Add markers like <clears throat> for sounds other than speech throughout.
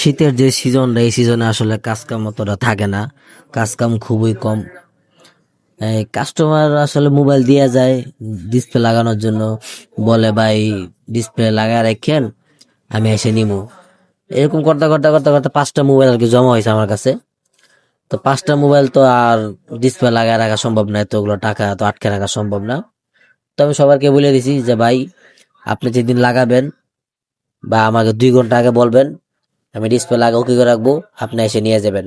শীতের যে সিজনটা এই সিজনে আসলে কাজ কাম অতটা থাকে না। কাজ কাম খুবই কম। কাস্টমার আসলে মোবাইল দিয়ে যায় ডিসপ্লে লাগানোর জন্য। বলে, ভাই ডিসপ্লে লাগায় রাখেন, আমি এসে নিবো এরকম করতে করতে করতে করতে পাঁচটা মোবাইল আর কি জমা হয়েছে আমার কাছে। তো পাঁচটা মোবাইল তো আর ডিসপ্লে লাগায় রাখা সম্ভব না, এতগুলো টাকা তো আটকে রাখা সম্ভব না। তো আমি সবাইকে বলে দিছি যে, ভাই, আপনি যেদিন লাগাবেন বা আমাকে দুই ঘণ্টা আগে বলবেন আমি ডিসপ্লে লাগা ওকে করে রাখব? আপনি এসে নিয়ে যাবেন।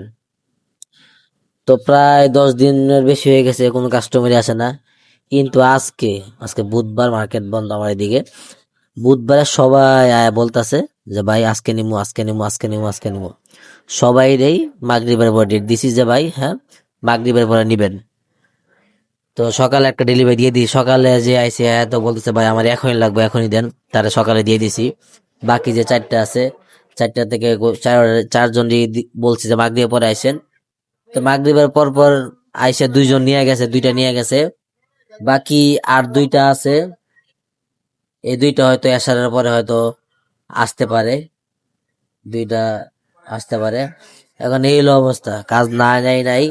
তো প্রায় দশ দিনের বেশি হয়ে গেছে, কোনো কাস্টমারই আসে না। কিন্তু আজকে আজকে বুধবার মার্কেট বন্ধ আমার এদিকে। বুধবারে সবাই আয়া বলতাছে যে, ভাই, আজকে নিমু আজকে নিমু আজকে নিমু আজকে নিমু। সবাই রেই মাগরিবের পরে ডেট দিছি যে, ভাই হ্যাঁ মাগরিবের পরে নিবেন। তো সকালে একটা ডেলিভারি দিয়ে দিই। সকালে যে আইসে আয়া তো বলতেছে, ভাই, আমার এখনই লাগবে, এখনই দেন। তারা সকালে দিয়ে দিছি। বাকি যে চারটা আছে চারটা থেকে চারজন বলছি যে মাগরিবের পরে আইসেন। তো মাগরিবের পর পর আইসে দুইজন নিয়ে গেছে, দুইটা নিয়ে গেছে। বাকি আর দুইটা আছে। এই দুইটা হয়তো এসারের পরে হয়তো আসতে পারে। দুইটা আসতে পারে। এখন এই হলো অবস্থা। কাজ না নাই নাই।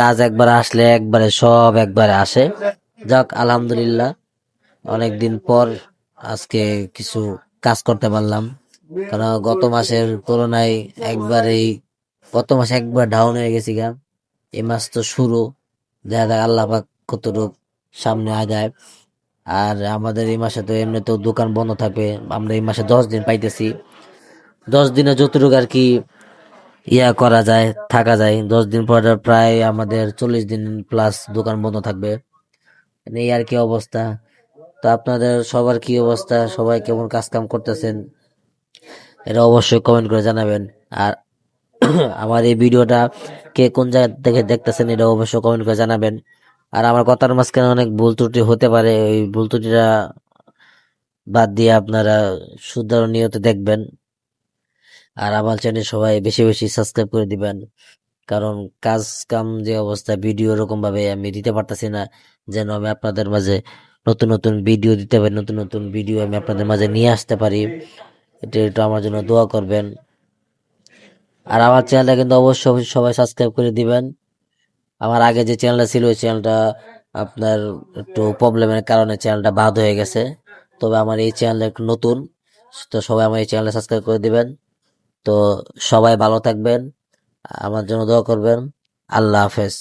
কাজ একবার আসলে একবারে সব একবারে আসে। যাক, আলহামদুলিল্লাহ। অনেকদিন পর আজকে কিছু কাজ করতে পারলাম। কারণ গত মাসের তুলনায় একবারেই, গত মাসে একবার ডাউন হয়ে গেছি গা। এই মাস তো শুরু। দেখা যাক আল্লাহ পাক কতটুক সামনে আগায়। আর আমাদের এই মাসে তো এমনি তো দোকান বন্ধ থাকবে। আমরা এই মাসে দশ দিন পাইতেছি। দশ দিনে যতটুকু আর কি ইয়া করা যায়, থাকা যায়, দশ দিন পরে প্রায় আমাদের চল্লিশ দিন প্লাস দোকান বন্ধ থাকবে। এই আর কি অবস্থা। তো আপনাদের সবার কি অবস্থা? সবাই কেমন কাজ কাম করতেছেন? এটা অবশ্যই কমেন্ট করে জানাবেন। আর <clears throat> আমার এই ভিডিওটা কে কোন জায়গা থেকে দেখতেছেন এটা অবশ্যই কমেন্ট করে জানাবেন। আর আমার কথার মাঝখানে অনেক ভুল ত্রুটি হতে পারে, ওই ভুল ত্রুটিটা বাদ দিয়ে আপনারা শুদ্ধার নিয়ত দেখবেন। আর আমার চ্যানেল সবাই বেশি বেশি সাবস্ক্রাইব করে দিবেন। কারণ কাজ কাম যে অবস্থা ভিডিও এরকম ভাবে আমি দিতে পারতাছি না, যেন আমি আপনাদের মাঝে নতুন নতুন ভিডিও দিতে পারি, নতুন নতুন ভিডিও আমি আপনাদের মাঝে নিয়ে আসতে পারি। এটা একটু আমার জন্য দোয়া করবেন। আর আমার চ্যানেলটা কিন্তু অবশ্যই সবাই সাবস্ক্রাইব করে দিবেন। আমার আগে যে চ্যানেলটা ছিল, ওই চ্যানেলটা আপনার একটু প্রবলেমের কারণে চ্যানেলটা বাদ হয়ে গেছে। তবে আমার এই চ্যানেলটা একটু নতুন, তো সবাই আমার এই চ্যানেলটা সাবস্ক্রাইব করে দিবেন। তো সবাই ভালো থাকবেন, আমার জন্য দোয়া করবেন। আল্লাহ হাফেজ।